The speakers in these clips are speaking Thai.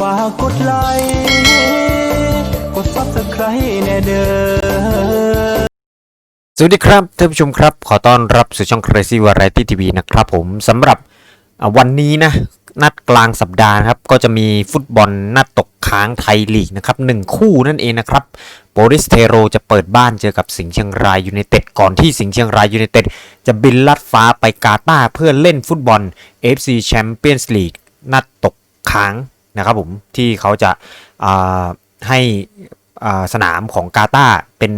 ฝากกดไลค์กดซับสไครต์แน่เด้อสวัสดีครับท่านผู้ชมครับ ขอต้อนรับสู่ช่อง Crazy Variety TV นะครับผมสำหรับวันนี้นะนัดกลางสัปดาห์ครับ ก็จะมีฟุตบอลนัดตกค้างไทยลีกนะครับหนึ่งคู่นั่นเองนะครับโปริสเทโรจะเปิดบ้านเจอกับสิงห์เชียงรายยูไนเต็ดก่อนที่สิงห์เชียงรายยูไนเต็ดจะบินลัดฟ้าไปกาตาร์เพื่อเล่นฟุตบอล FC Champions League นัดตกค้าง นะครับผมที่เขาจะาให้สนามของกาตาร์เป็น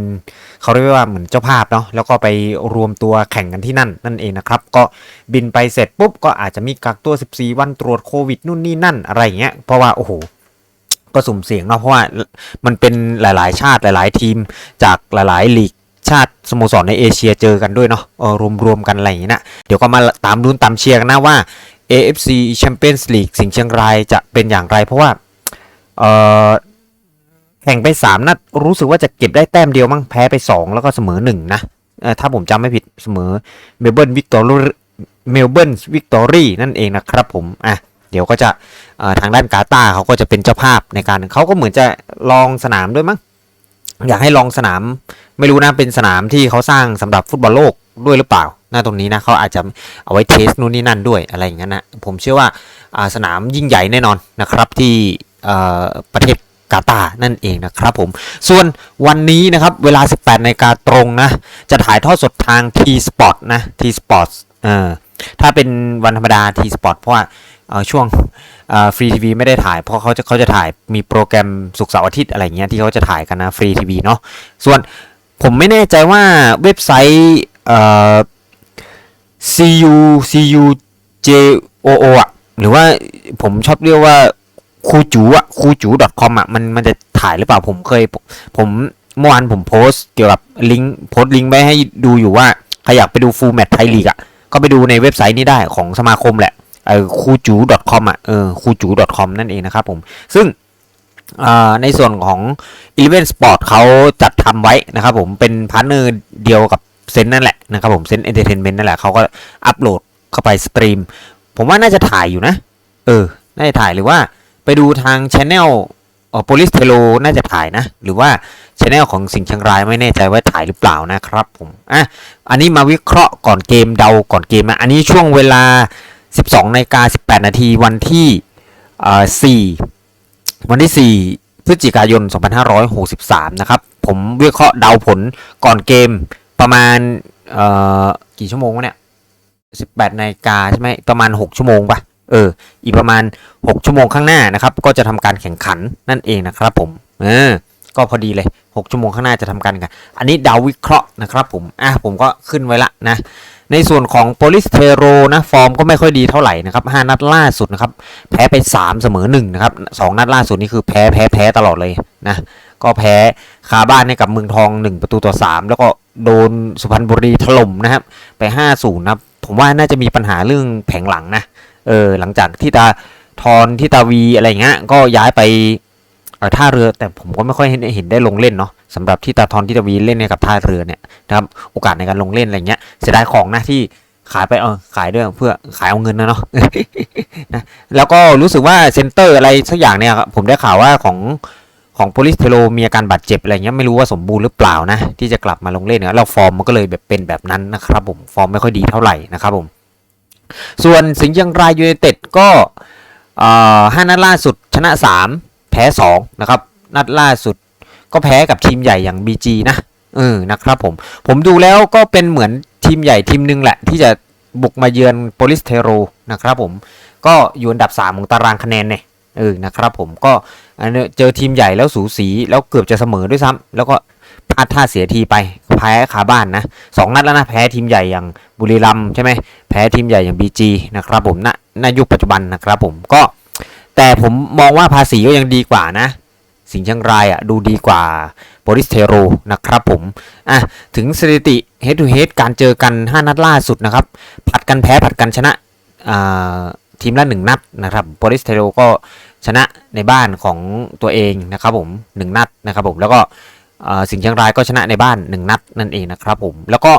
เขาเรียกว่าเหมือนเจ้าภาพเนาะแล้วก็ไปรวมตัวแข่งกันที่นั่นนั่นเองนะครับ ก็บินไปเสร็จปุ๊บก็อาจจะมีกักตัว 14 วันตรวจโควิดนู่นนี่นั่นอะไรอย่างเงี้ยเพราะว่าโอ้โหก็สุ่มเสี่ยงเนาะเพราะว่ามันเป็นหลายๆ ชาติหลาย ๆ ทีมจากหลายๆลีกชาติสโมสรในเอเชียเจอกันด้วยเนาะเออรวมๆกันอะไรอย่างเงี้ยนะเดี๋ยวก็มาตามลุ้นตามเชียร์กันนะว่า AFC Champions League สิงห์เชียงรายจะเป็นอย่างไร เพราะว่าแข่งไป 3 นัดรู้สึกว่าจะเก็บได้แต้มเดียวมั้งแพ้ไป 2 แล้วก็เสมอ 1 นะถ้าผมจำไม่ผิดเสมอเมลเบิร์นวิกตอรเมลเบิร์นวิกตอรี่นั่นเองนะครับผมอะเดี๋ยวก็จะทางด้านกาตาเขาก็จะเป็นเจ้าภาพในการเขาก็เหมือนจะลองสนามด้วยมั้งอยากให้ลองสนามไม่รู้นะเป็นสนามที่เขาสร้างสำหรับฟุตบอลโลก ด้วยหรือเปล่าหน้าตรงนี้นะเขาอาจจะเอาไว้เทสนู่นนี่นั่นด้วยอะไรอย่างนั้นนะผมเชื่อว่าสนามยิ่งใหญ่แน่นอนนะครับที่ประเทศกาตาร์นั่นเองนะครับผม ส่วนวันนี้นะครับเวลา 18นาฬิกาตรงนะ จะถ่ายทอดสดทาง T Sport นะ T Sport เอ่อถ้าเป็นวันธรรมดา T Sport เพราะว่าเอ่อช่วงฟรีทีวีไม่ได้ถ่าย เพราะเขาจะเขาจะถ่ายมีโปรแกรมศุกร์เสาร์อาทิตย์อะไรเงี้ยที่เขาจะถ่ายกันนะฟรีทีวีเนาะส่วนผมไม่แน่ใจว่าเว็บไซต์ อ่อ cu cu j o o อะหรือว่าผมชอบเรียกว่าคูจูอะคูจู .com อะมันมันจะถ่ายหรือเปล่าผมเคย ผมเมื่อวานผมโพสต์เกี่ยวกับลิงก์โพสต์ลิงก์ไว้ให้ดูอยู่ว่าใครอยากไปดูฟูลแมตไทยลีกอะก็ไปดูในเว็บไซต์นี้ได้ของสมาคมแหละเออคูจู .com อะเออคูจู .com นั่นเองนะครับผมซึ่งในส่วนของ Eleven Sport เขาจัดทำไว้นะครับผมเป็นพาร์ทเนอร์เดียวกับ เซนนั่นแหละนะครับผมเซนเอนเตอร์เทนเมนต์นั่นแหละเขาก็อัปโหลดเข้าไปสตรีม ผมว่าน่าจะถ่ายอยู่นะ เออ น่าจะถ่ายหรือว่าไปดูทางช anel อ่อ police t e l o น่าจะถ่ายนะ หรือว่าช anel ของสิงห์เชียงรายไม่แน่ใจว่าถ่ายหรือเปล่านะครับผมอะอันนี้มาวิเคราะห์ก่อนเกมเดาก่อนเกมนะอันนี้ช่วงเวลา 12นาฬิกา18 นาทีวันที่อ่อ4วันที่ 4 พฤศจิกายน 2563 นะครับ ผมวิเคราะห์เดาผลก่อนเกม ประมาณเอ่อกี่ชั่วโมงวะเนี่ย18นาฬิกาใช่ไหมประมาณ6ชั่วโมงปะเออ อีกประมาณ6ชั่วโมงข้างหน้านะครับ ก็จะทำการแข่งขันนั่นเองนะครับ ผม เออ ก็พอดีเลย6ชั่วโมงข้างหน้าจะทำการแข่งขัน อันนี้ดาวิเคราะห์นะครับ ผม อะผมก็ขึ้นไว้ละนะในส่วนของโปลิสเทโรนะฟอร์มก็ไม่ค่อยดีเท่าไหร่นะครับ5นัดล่าสุดนะครับ แพ้ไป 3 เสมอ1นะครับ2นัดล่าสุดนี่คือแพ้แพ้แพ้ตลอดเลยนะ ก็แพ้คาบ้านให้กับเมืองทอง 1 ประตูต่อ 3 แล้วก็โดนสุพรรณบุรีถล่มนะครับ ไป5-0นะครับ ผมว่าน่าจะมีปัญหาเรื่องแผงหลังนะ เออ หลังจากที่ตาทอนที่ตาวีอะไรเงี้ย ก็ย้ายไปเออท่าเรือแต่ผมก็ไม่ค่อยเห็นเห็นได้ลงเล่นเนาะสำหรับที่ตาทอนที่ตาวีเล่นให้กับท่าเรือเนี่ยนะครับโอกาสในการลงเล่นอะไรเงี้ยเสียดายของนะที่ขายไปเออขายด้วยเพื่อขายเอาเงินนะเนาะนะแล้วก็รู้สึกว่าเซ็นเตอร์อะไรสักอย่างเนี่ยครับผมได้ข่าวว่าของ ของโพลิสเทโลมีอาการบาดเจ็บอะไรเงี้ยไม่รู้ว่าสมบูรณ์หรือเปล่านะ ที่จะกลับมาลงเล่นเนี่ยเราฟอร์มมันก็เลยแบบเป็นแบบนั้นนะครับผมฟอร์มไม่ค่อยดีเท่าไหร่นะครับผมส่วนสิงห์เชียงรายยูไนเต็ดก็เอ่อห้านัดล่าสุดชนะสามแพ้สองนะครับ นัดล่าสุดก็แพ้กับทีมใหญ่อย่าง BG นะเออนะครับผม ผมดูแล้วก็เป็นเหมือนทีมใหญ่ทีมหนึ่งแหละ ที่จะบุกมาเยือนโปลิสเทโรนะครับผมก็อยู่อันดับ 3 ของตารางคะแนนเนี่ย เออนะครับผมก็เจอทีมใหญ่แล้วสูสีแล้วเกือบจะเสมอด้วยซ้ำแล้วก็พลาดท่าเสียทีไปแพ้คาบ้านนะสองนัดแล้วนะแพ้ทีมใหญ่อย่างบุรีรัมใช่ไหมแพ้ทีมใหญ่อย่าง BG นะครับผมณณยุคปัจจุบันนะครับผมก็ แต่ผมมองว่าภาษีก็ยังดีกว่านะ สิงห์เชียงรายอะดูดีกว่าโปลิสเทโรนะครับผมอะถึงสถิติ head to head การเจอกัน 5 นัดล่าสุดนะครับผัดกันแพ้ผัดกันชนะอ่าทีมละ1นัดนะครับโปลิสเทโรก็ ชนะในบ้านของตัวเองนะครับผม1นัดนะครับผมแล้วก็สิงห์เชียงรายก็ชนะในบ้าน 1 นัดนั่นเองนะครับผมแล้วก็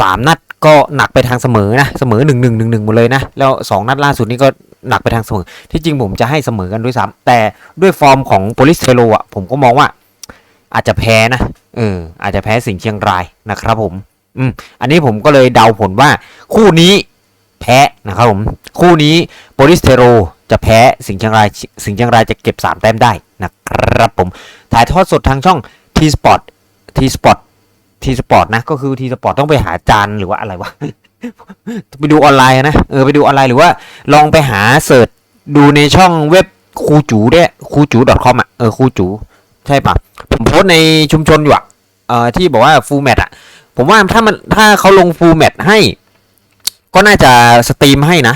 สามนัดก็หนักไปทางเสมอนะเสมอหนึ่งหนึ่งหนึ่งหนึ่งหมดเลยนะแล้วสองนัดล่าสุดนี้ก็หนักไปทางเสมอ ที่จริงผมจะให้เสมอกันด้วยซ้ำแต่ด้วยฟอร์มของโปลิสเทโลอะผมก็มองว่าอาจจะแพ้นะเอออาจจะแพ้สิงห์เชียงรายนะครับผมอืมอันนี้ผมก็เลยเดาผลว่าคู่นี้แพ้นะครับผมคู่นี้โปลิสเทโร จะแพ้สิงห์เชียงรายสิงห์เชียงรายจะเก็บ 3 แต้มได้นะครับผม ถ่ายทอดสดทางช่อง T Sport T Sport T Sport นะ ก็คือ T Sport ต้องไปหาจานหรือว่าอะไรวะ ไปดูออนไลน์นะ เออ ไปดูออนไลน์หรือว่าลองไปหาเสิร์ชดูในช่องเว็บครูจูได้ครูจู .com อะ เออครูจู ใช่ปะผมโพสในชุมชนอยู่อะเอ่อที่บอกว่าฟูลแมตอะผมว่าถ้ามันถ้าเขาลงฟูลแมตให้ ก็น่าจะสตรีมให้นะ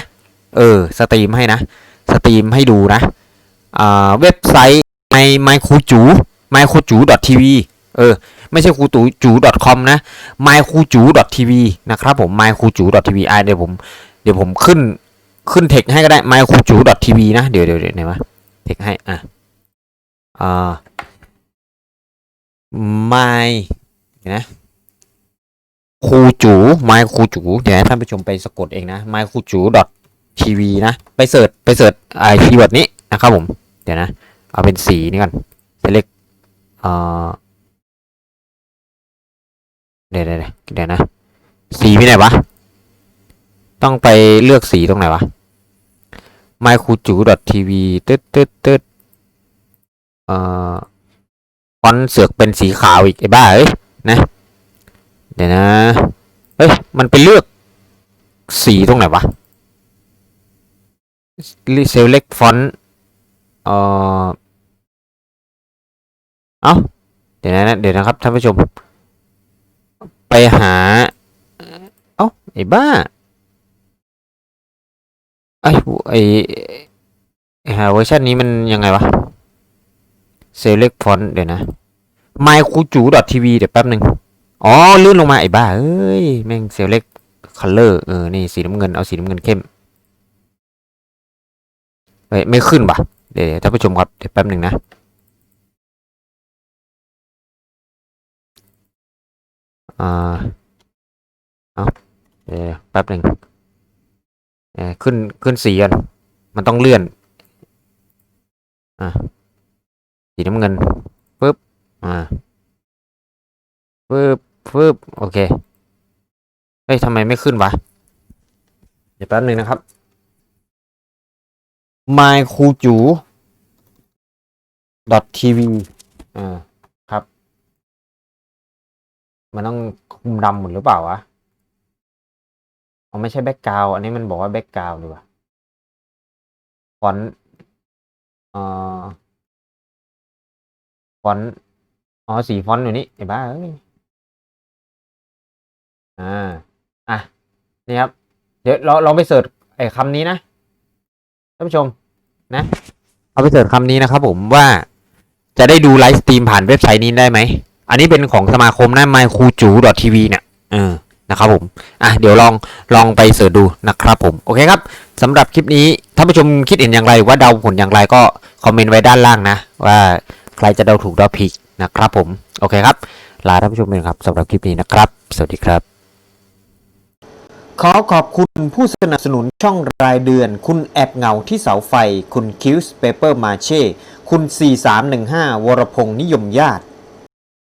เออ สตรีมให้นะ สตรีมให้ดูนะเว็บไซต์ my my ครูจู my ครูจู tv เออไม่ใช่ครูตูจู .com นะ my ครูจู tv นะครับผม my ครูจู tv อ่าเดี๋ยวผมเดี๋ยวผมขึ้นขึ้นเทคให้ก็ได้ my ครูจู tv นะ เดี๋ยวเดี๋ยวเดี๋ยวไหนวะเทคให้อะอ่า my นะครูจู my ครูจูเดี๋ยวให้ท่านผู้ชมไปสะกดเองนะ my ครูจูดอท tv นะ ไปเสิร์ชไปเสิร์ชไอคีย์เวิร์ดนี้นะครับผม เดี๋ยวนะ เอาเป็นสีนี่ก่อน select เอ่อเดี๋ยวเดี๋ยวเดี๋ยวนะ สีที่ไหนวะ ต้องไปเลือกสีตรงไหนวะ my ครูจู tv ตึ๊ดตึ๊ดตึ๊ดเอ่อฟอนต์เสือกเป็นสีขาวอีกไอ้บ้าเอ้ยนะ เดี๋ยวนะ เฮ้ย มันไปเลือกสีตรงไหนวะ เซลเล็กฟอนต์เอ่อเอาเดี๋ยวนะเดี๋ยวนะครับท่านผู้ชม ไปหา เอ้าไอ้บ้าไอ้ไอ้ไอ้หาเวอร์ชันนี้มันยังไงวะ select font เดี๋ยวนะ my คูจู tv เดี๋ยวแป๊บหนึ่งอ๋อ ลื่นลงมาไอ้บ้า เอ้ย แม่ง select color เออ นี่ สีน้ำเงิน เอาสีน้ำเงินเข้ม เฮ้ยไม่ขึ้นป่ะเดี๋ยวท่านผู้ชมครับเดี๋ยวแป๊บหนึ่งนะอ่าเอาเดี๋ยวแป๊บหนึ่งเออขึ้นขึ้นสีกันมันต้องเลื่อนอ่าสีน้ำเงินปึ๊บอ่าปึ๊บปึ๊บโอเคเฮ้ยทำไมไม่ขึ้นวะเดี๋ยวแป๊บหนึ่งนะครับ my ครูจู tv อ่าครับ มันต้องคุมดำหมดหรือเปล่าวะอ๋อไม่ใช่แบ็กกราวอันนี้มันบอกว่าแบ็กกราวดีกว่าฟอนต์เอ่อฟอนต์อ๋อสีฟอนต์อยู่นี่ไอ้บ้าเอ้ยอ่าอะนี่ครับ เดี๋ยวเราลองไปเสิร์ชไอ้คำนี้นะ ท่านผู้ชมนะเอาไปเสิร์ชคำนี้นะครับผมว่าจะได้ดูไลฟ์สตรีมผ่านเว็บไซต์นี้ได้ไหม อันนี้เป็นของสมาคมนะ m y c o j u tv เนี่ยเออนะครับผมอะเดี๋ยวลองลองไปเสิร์ชดูนะครับผม โอเคครับสำหรับคลิปนี้ท่านผู้ชมคิดเห็นอย่างไรว่าเดาผลอย่างไรก็คอมเมนต์ไว้ด้านล่างนะ ว่าใครจะเดาถูกเดาผิดนะครับผม โอเคครับ ลาท่านผู้ชมไปครับสำหรับคลิปนี้นะครับ สวัสดีครับ ขอขอบคุณผู้สนับสนุนช่องรายเดือน คุณแอบเงาที่เสาไฟ คุณคิวส์เปเปอร์มาเช่ คุณ 4315 วรพงษ์นิยมญาติ